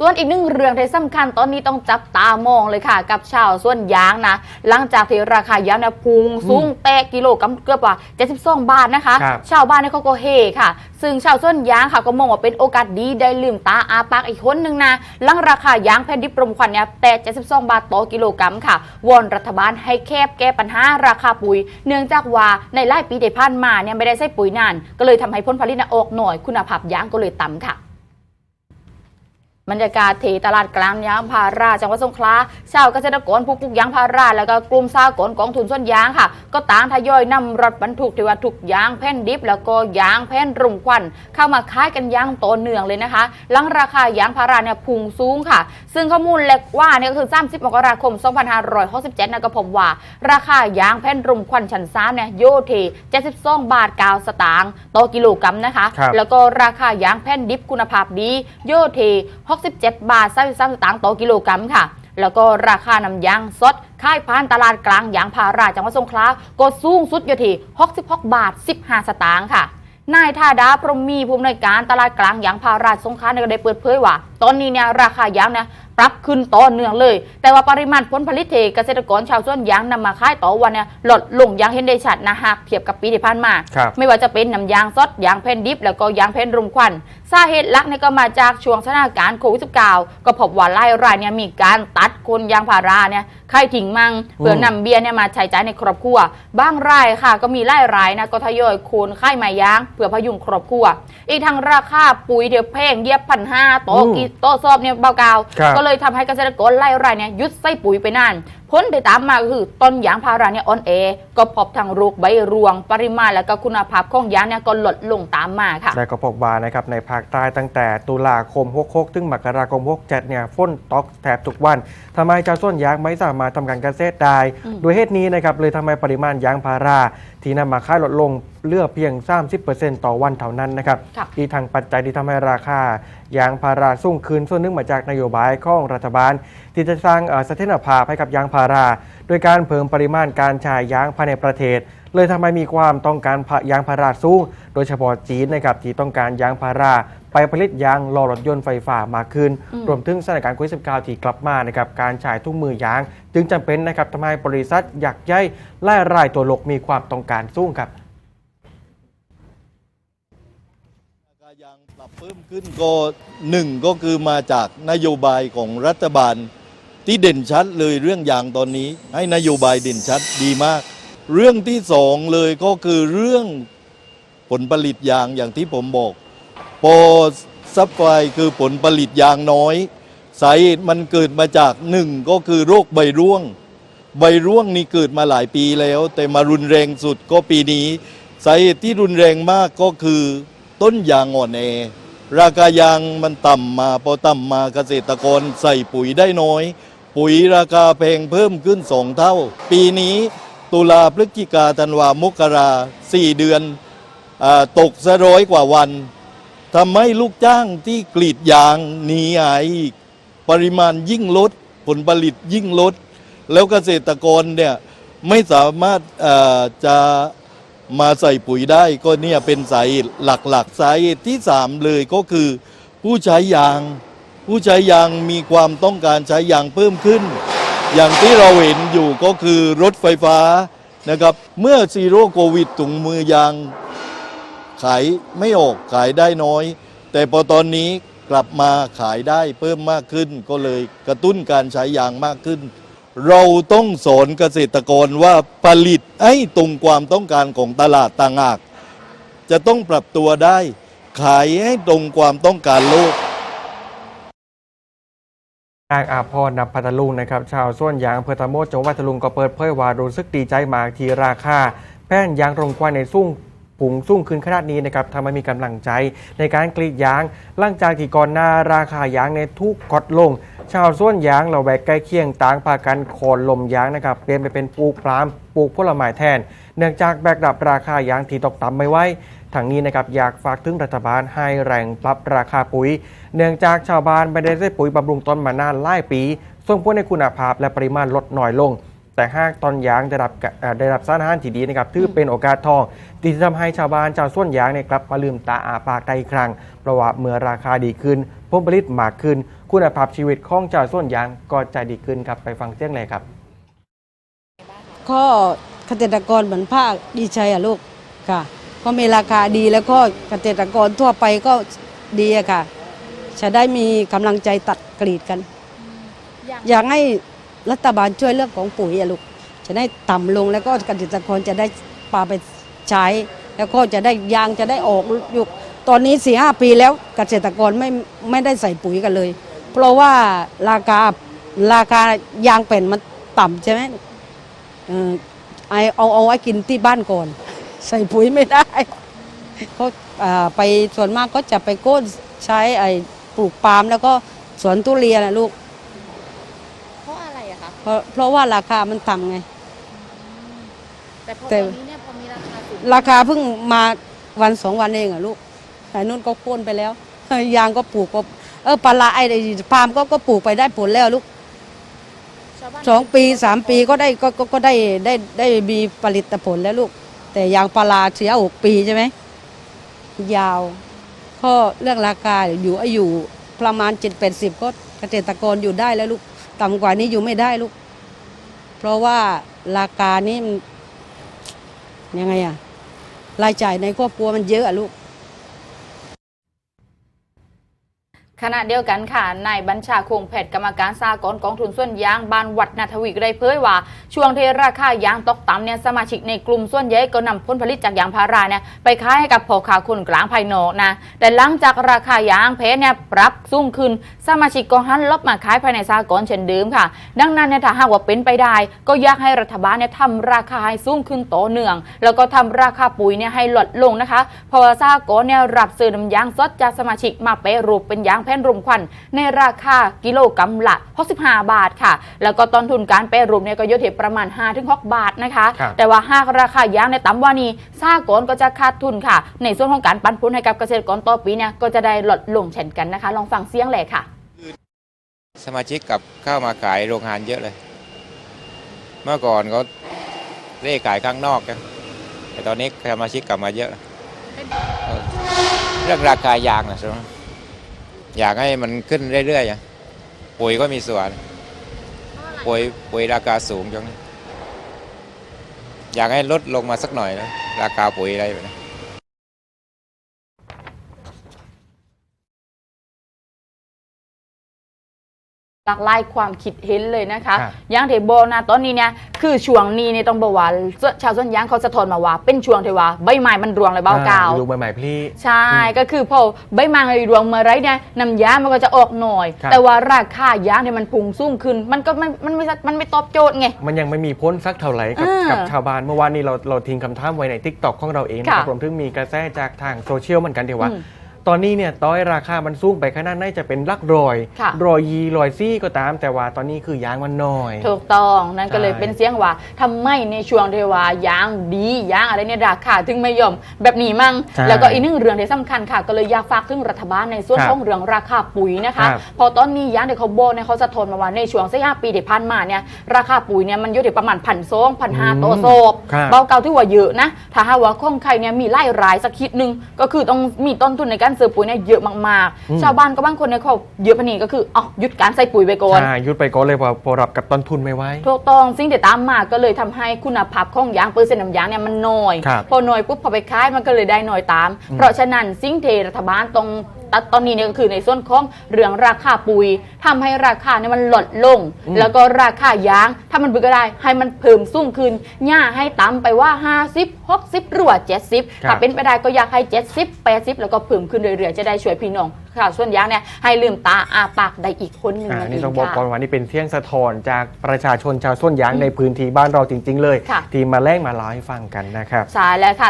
ส่วนอีกหนึ่งเรื่องที่สำคัญตอนนี้ต้องจับตามองเลยค่ะ กับชาวส่วนยางนะ หลังจากที่ราคายางเนี่ยพุ่งสูงแตะกิโลกรัมเกือบว่า 72 บาทนะคะครับชาวบ้านเนี่ยเขาก็เฮค่ะ ซึ่งชาวส่วนยางค่ะก็มองว่าเป็นโอกาสดีได้ลืมตาอาปากอีกคนหนึ่งนะหลังราคายางแผ่นดิบรมควันเนี่ยแต่72 บาทต่อกิโลกรัมค่ะวอนรัฐบาลให้แคบแก้ปัญหาราคาปุ๋ย เนื่องจากว่าในหลายปีที่ผ่านมาเนี่ยไม่ได้ใช้ปุ๋ยนานก็เลยทำให้ผลผลิตน่ะออกหน่อยคุณภาพยางก็เลยต่ำค่ะ บรรยากาศที่ตลาดกลางยางพาราจังหวัดสงขลาชาวเกษตรกรผู้ปลูกยางพาราแล้วก็กลุ่มสากลกองทุนส่วนยางค่ะ ก็ต่างทยอยนำรถบรรทุกที่ว่าถูกยางแผ่นดิบ แล้วก็ยางแผ่นรุมควัน เข้ามาขายกันอยางต่อเนื่องเลยนะคะ หลังราคายางพาราเนี่ยพุ่งสูงค่ะ ซึ่งข้อมูลเล็กว่าเนี่ยก็คือ 30 มกราคม 2567นะก็พบว่า ราคายางแผ่นรุมควันชั้น3เนี่ยโยเท72บาท9สตางค์ต่อกิโลกรัมนะคะครับแล้วก็ราคายางแผ่นดิบคุณภาพดีโยเท67 บาท33สตางค์ต่อกิโลกรัมค่ะ แล้วก็ราคาน้ำยางสดค่ายพานตลาดกลางยางพาราจังหวัดสงขลาก็สูงสุดอยู่ที่66 บาท 15 สตางค์ค่ะนายธาดาพรหมมีผู้อำนวยการตลาดกลางยางพาราสงขลาเนี่ยก็ได้เปิดเผยว่า ตอนนี้เนี่ยราคายางเนี่ยปรับขึ้นต่อเนื่องเลย แต่ว่าปริมาณผลผลิตเทเกษตรกรชาวสวนยางนำมาขายต่อวันเนี่ยลดลงอย่างเห็นได้ชัดนะหากเทียบกับปีที่ผ่านมาครับไม่ว่าจะเป็นน้ำยางสดยางแผ่นดิบแล้วก็ยางแผ่นรุมควัน สาเหตุหลักเนี่ยก็มาจากช่วงสถานการณ์โควิด -19 ก็พบว่าไล่รายเนี่ยมีการตัดคนยางพาราเนี่ยค่ายทิ้งมั่งเพื่อนำเบียร์เนี่ยมาใช้จ่ายในครอบครัวบ้างรายค่ะ ก็มีไล่รายนะก็ทยอยโคนค่ายไม้ยางเพื่อพยุงครอบครัว อีกทางราคาปุ๋ยเดียวแพงเยียบพันห้าโตะอืมกีโตะซอบเนี่ยเบากาวครับก็เลยทำให้เกษตรกรไล่รายเนี่ยหยุดใส่ปุ๋ยไปนาน ผลที่ตามมาคือต้นยางพาราเนี่ยอ่อนแอก็พบทางรูคใบรวง ปริมาณและก็คุณภาพของยางเนี่ยก็ลดลงตามมาค่ะและก็พบว่านะครับในภาคใต้ตั้งแต่ตุลาคม 66 ถึงมกราคม 67 เนี่ยฝนตกแทบทุกวันทำให้ชาวสวนยางไม่สามารถทำการเกษตรได้ โดยเหตุนี้นะครับเลยทำให้ปริมาณยางพาราที่นำมาขายลดลง เหลือเพียง 30%ต่อวันเท่านั้นนะครับค่ะอีกทางปัจจัยที่ทำให้ราคายางพาราสูงขึ้นส่วนหนึ่งมาจากนโยบายของรัฐบาล ที่จะสร้างเอ่อเสถียรภาพให้กับยางพารา โดยการเพิ่มปริมาณการใช้ยางภายในประเทศเลยทำให้มีความต้องการผยางพาราสูง โดยเฉพาะจีนนะครับที่ต้องการยางพาราไปผลิตยางล้อรถยนต์ไฟฟ้ามากขึ้นอืมรวมถึงสถานการณ์โควิด19ที่กลับมานะครับการใช้ทุกมือยาง จึงจำเป็นนะครับทำให้บริษัทอยากย่อยไล่รายตัวโลกมีความต้องการสูงครับ ยางปรับเพิ่มขึ้นก็หนึ่งก็คือมาจากนโยบายของรัฐบาล ที่เด่นชัดเลยเรื่องยางตอนนี้ ให้นโยบายเด่นชัดดีมาก เรื่องที่สองเลยก็คือเรื่องผลผลิตยางอย่างที่ผมบอกพอซัพพลายคือผลผลิตยางน้อย สาเหตุมันเกิดมาจากหนึ่งก็คือโรคใบร่วง ใบร่วงนี่เกิดมาหลายปีแล้ว แต่มารุนแรงสุดก็ปีนี้ สาเหตุที่รุนแรงมากก็คือ ต้นยางอ่อนแอราคายางมันต่ำมาพอต่ำมาเกษตรกรใส่ปุ๋ยได้น้อย ปุ๋ยราคาแพงเพิ่มขึ้นสองเท่า ปีนี้ตุลาพฤศจิกาธันวามกราสี่เดือนอตกซะร้อยกว่าวันทำให้ลูกจ้างที่กรีดยางหนีหายอีก ปริมาณยิ่งลด ผลผลิตยิ่งลด แล้วเกษตรกรเนี่ยไม่สามารถจะ มาใส่ปุ๋ยได้ก็เนี่ยเป็นสาเหตุหลักๆ สาเหตุที่สามเลยก็คือ ผู้ใช้ยาง ผู้ใช้ยางมีความต้องการใช้ยางเพิ่มขึ้น อย่างที่เราเห็นอยู่ก็คือรถไฟฟ้านะครับเมื่อซีโร่โควิดถุงมือยาง ขายไม่ออกขายได้น้อย แต่พอตอนนี้กลับมาขายได้เพิ่มมากขึ้น ก็เลยกระตุ้นการใช้ยางมากขึ้น เราต้องสอนเกษตรกรว่าผลิตให้ตรงความต้องการของตลาดต่างหากจะต้องปรับตัวได้ ขายให้ตรงความต้องการโลกนางอาพรนำพัทลุงนะครับชาวส่วนยางอำเภอตะโมดจังหวัดพัทลุงก็เปิดเผยว่ารู้สึกดีใจมากที่ราคา แป้นยางรงควันในสุ่ง ปุงสุ่งขึ้นขนาดนี้นะครับทำให้มีกำลังใจในการกรีดยางหลังจากที่ก่อนหน้าราคายางในทุกกดลง ชาวส่วนยางเราแวกใกล้เคียงต่างพากันโคนลมยางนะครับเปลี่ยนไปเป็นปลูกปลามปลูกผลไม้แทน เนื่องจากแบกรับราคายางที่ตกต่ำไม่ไหวทางนี้นะครับอยากฝากถึงรัฐบาลให้แรงปรับราคาปุ๋ย เนื่องจากชาวบ้านไม่ได้ใช้ปุ๋ยบำรุงต้นมานานหลายปี ส่งผลให้คุณภาพและปริมาณลดน้อยลง แต่หากตอนยางได้รับกะเอ่อได้รับสารอาหารที่ดีนะครับถือเป็นโอกาสทองที่จะทำให้ชาวบ้านชาวสวนยางเนี่ยกลับมาลืมตาอาปากได้อีกครั้งเพราะว่าเมื่อราคาดีขึ้นผลผลิตมากขึ้น คุณภาพชีวิตของชาวสวนยางก็จะดีขึ้นครับไปฟังเสียงเลยครับก็เกษตรกรเหมือนภาคดีใจอะลูกค่ะ ก็มีราคาดีแล้วก็เกษตรกรทั่วไปก็ดีอะค่ะ จะได้มีกำลังใจตัดกรีดกัน อยากให้ รัฐบาลช่วยเรื่องของปุ๋ยอะลูกจะได้ต่ำลงแล้วก็เกษตรกรจะได้ปาไปใช้ แล้วก็จะได้ยางจะได้ออกยุคตอนนี้สี่ห้าปีแล้วเกษตรกรไม่ไม่ได้ใส่ปุ๋ยกันเลย เพราะว่าราคาราคายางเป็นมันต่ำใช่ไหมเออไอเอาเอาไว้กินที่บ้านก่อน ใส่ปุ๋ยไม่ได้เขาอ่าไปส่วนมากก็จะไปโก้นใช้ไอปลูกปาล์มแล้วก็สวนทุเรียนนะลูก เพราะอะไรอะคะ เพราะเพราะว่าราคามันต่ำไง แต่พอแต่ตอนนี้เนี่ยพอมีราคาสูงราคาเพิ่งมาวันสองวันเองอะลูกไอ้นู่นก็โค่นไปแล้ว ยางก็ปลูกก็เออปลาร้าไอ้ไอ้ปาล์มก็ก็ปลูกไปได้ผลแล้วลูกชาวบ้านสองปีสามปีก็ได้ก็ก็ก็ได้ได้ได้มีผลิตผลแล้วลูก แต่ยางพาราเสียหกปีใช่ไหมยาวก็เรื่องราคาอยู่อายุประมาณเจ็ดแปดสิบก็เกษตรกรอยู่ได้แล้วลูก ต่ำกว่านี้อยู่ไม่ได้ลูก เพราะว่าราคานี้ยังไงอะรายจ่ายในครอบครัวมันเยอะอะลูก ขณะเดียวกันค่ะ นายบัญชาคงแพทย์กรรมการสากลกองทุนส่วนยางบานวัดนาทวีกได้เผยว่า ช่วงที่ราคายางตกต่ำเนี่ยสมาชิกในกลุ่มส่วนใหญ่ก็นำผลผลิตจากยางพาราเนี่ยไปขายให้กับพ่อค้าคนกลางภายนอกนะ แต่หลังจากราคายางเพชเนี่ยปรับสูงขึ้น สมาชิกก็หันลบมาขายภายในสากลเช่นเดิมค่ะ ดังนั้นเนี่ยถ้าหากว่าเป็นไปได้ ก็อยากให้รัฐบาลเนี่ยทำราคาให้สูงขึ้นต่อเนื่อง แล้วก็ทำราคาปุ๋ยเนี่ยให้ลดลงนะคะเพราะว่าสากลเนี่ยรับซื้อน้ำยางสดจากสมาชิกมาแปรูปเป็นยางแผ่นรวมควันในราคากิโลกรัมละ65 บาทค่ะ แล้วก็ต้นทุนการแปรรูปเนี่ยก็อยู่ที่ประมาณ 5-6 บาทนะคะครับแต่ว่าหากราคายางในต่ำกว่านี้สากลก็จะขาดทุนค่ะ ในส่วนของการปันผลให้กับเกษตรกรต่อปีเนี่ยก็จะได้ลดลงเช่นกันนะคะ ลองฟังเสียงเลยค่ะ สมาชิกกลับเข้ามาขายโรงงานเยอะเลย เมื่อก่อนก็เร่ขายข้างนอกกันแต่ตอนนี้สมาชิกกลับมาเยอะเออเรื่องราคายางนะใช่ไหม อยากให้มันขึ้นเรื่อยๆปุ๋ยก็มีส่วนปุ๋ยปุ๋ยราคาสูงจังอยากให้ลดลงมาสักหน่อยนะราคาปุ๋ยอะไรแบบนี้ หลากหลายความคิดเห็นเลยนะคะครับอย่างที่บอกนะตอนนี้เนี่ยคือช่วงนี้เนี่ยต้องบอกว่าชาวสวนยางเขาสะท้อนมาว่า เป็นช่วงที่ว่าใบไม้มันรวงเลยเบาเก่าลูกใหม่ๆพี่ ใช่ก็คือพอใบไม้รวงเมื่อไรเนี่ยน้ำยางมันก็จะออกหน่อย ครับ แต่ว่าราคายางเนี่ยมันพุ่งสูงขึ้น มันก็มันมันไม่มันไม่ตอบโจทย์ไง มันยังไม่มีพ้นสักเท่าไหร่กับอ่ากักับชาวบ้านเมื่อวานนี้เราเราทิ้งคำถามไว้ในทิกตอกของเราเองนะครับค่ะรวมถึงมีกระแสจากทางโซเชียลเหมือนกันที่ว่า อืม ตอนนี้เนี่ยต้อยราคามันสูงไปขนาดไหนจะเป็นลักรอยค่ะ รอยยีรอยซี่ก็ตาม แต่ว่าตอนนี้คือยางมันน้อย ถูกต้องนั่นก็เลยใช่เป็นเสียงว่าทำไมในช่วงที่ว่ายางดียางอะไรเนี่ยราคาถึงไม่ยอม แบบนี้มั่งใช่แล้วก็อีกหนึ่งเรื่องที่สำคัญค่ะ ก็เลยอยากฝากถึงรัฐบาลในส่วนครับของเรื่องราคาปุ๋ยนะคะ ครับพอตอนนี้ยางเดี๋ยวเขาโบนเนี่ยเขาสะท้อนมาว่าในช่วงสักห้าปีที่ผ่านมาเนี่ยราคาปุ๋ยเนี่ยมันอยู่ที่ประมาณพันสองพันห้าอืมต่อโซบครับเบาเก่าที่ว่าเยอะนะถ้าหากว่าของใครเนี่ยมีไล่รายสักคิดหนึ่งก็คือต้องมีต้นทุนในการซื้อปุ๋ยเนี่ยเยอะมากอืมๆชาวบ้านก็บางคนเนี่ยเขาเยอะปานนี้ก็คืออ๋อหยุดการใส่ปุ๋ยไปก่อนใช่หยุดไปก่อนเลยเพอพอรับกับต้นทุนไม่ไหวถูกต้องสิ่งที่ตามมาก็เลยทำให้คุณภาพของยางเปอร์เซ็นต์น้ำยางเนี่ยมันน้อยครับพอน้อยปุ๊บพอไปขายมันก็เลยได้น้อยตามอืมเพราะฉะนั้นสิ่งที่รัฐบาลตรง ตัดตอนนี้เนี่ยก็คือในส่วนของเรื่องราคาปุ๋ยทำให้ราคาเนี่ยมันลดลงแล้วก็ราคายาง ถ้ามันบึกก็ได้ ให้มันเพิ่มสูงขึ้นย่าให้ต่ำไปว่า 50 60หรือว่า70ครับถ้าเป็นไปได้ก็อยากให้ 70 80 แล้วก็เพิ่มขึ้นเรื่อยๆ จะได้ช่วยพี่น้องค่ะส่วนยางเนี่ยให้ลืมตาอาปากได้อีกคนหนึ่งอ่านั่นเอนี่งต้องบอกค่ะก่อนว่านี่เป็นเสียงสะท้อนจากประชาชนชาวส้นยางในพื้นที่บ้านเราจริง ๆ เลย ค่ะ ที่มาแลกมาเล่าให้ฟังกันนะครับ ใช่แล้วค่ะ